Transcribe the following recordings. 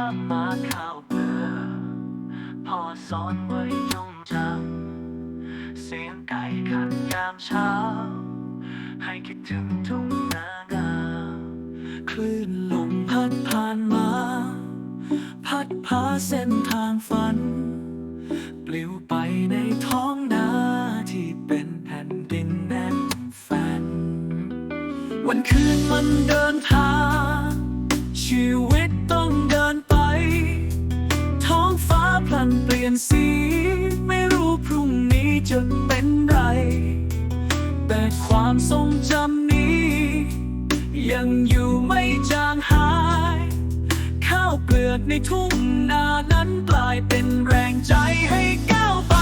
ามมาข้าวเบือพอสอนไว้ยงจำเสียงไก่ขัดยามเช้า ให้คิดถึงทุ่งนางามคลื่นลมพัดผ่านมา พัดพาเส้นทางฝัน ปลิวไปในท้องนาที่เป็นแผ่นดินแน่นแฟน วันคืนมันเดินทางชีวิต สี ไม่รู้พรุ่งนี้จะเป็นไร แต่ความทรงจำนี้ ยังอยู่ไม่จางหาย ข้าวเปลือกในทุ่งนานั้นกลายเป็นแรงใจให้ก้าวไป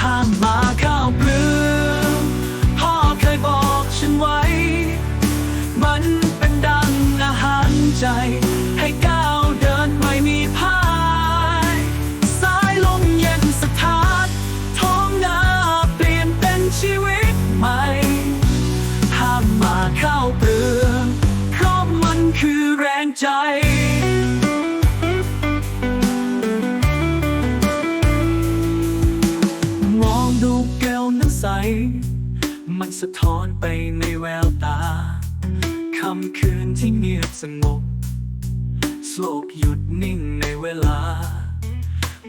ห้ามมาข้าวเปลือก ใจ มองดูแก้วนั้นใส มันสะท้อนไปในแววตาคำคืนที่เงียบสงบโลกหยุดนิ่งในเวลา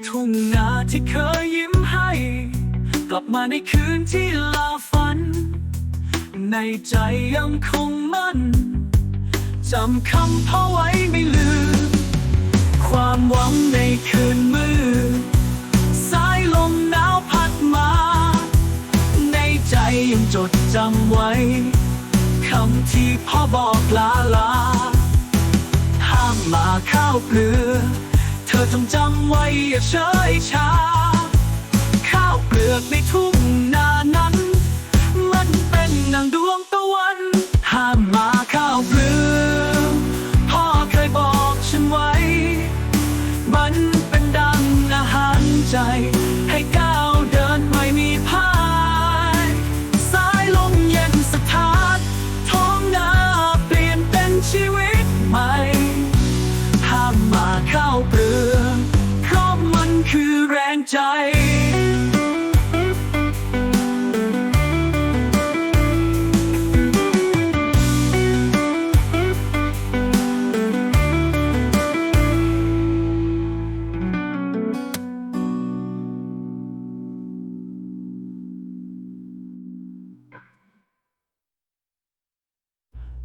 ทุ่งนาที่เคยยิ้มให้ กลับมาในคืนที่ลาฝัน ในใจยังคงมั่น จำคำพ่อไว้ไม่ลืม ความหวังในคืนมืดสายลมหนาวพัดมา ในใจยังจดจำไว้คำที่พ่อบอกลาลา ห้ามมาข้าวเปลือกเธอจงจำไว้อย่าเฉยชา ให้ก้าวเดินไม่มีพายสายลมเย็นสถานท้องนาเปลี่ยนเป็นชีวิตใหม่ ห้ามมาเข้าเปลือกเพราะมันคือแรงใจ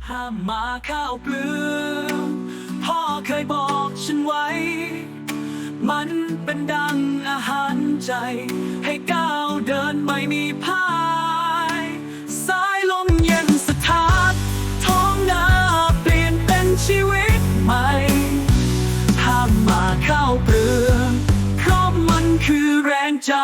ห้ามมาข้าวเปลือกพ่อเคยบอกฉันไว้ มันเป็นดังอาหารใจ ให้ก้าวเดินไม่มีพ่ายสายลมเย็นสถานท้องนาเปลี่ยนเป็นชีวิตใหม่ห้ามมาข้าวเปลือกเพราะมันคือแรงใจ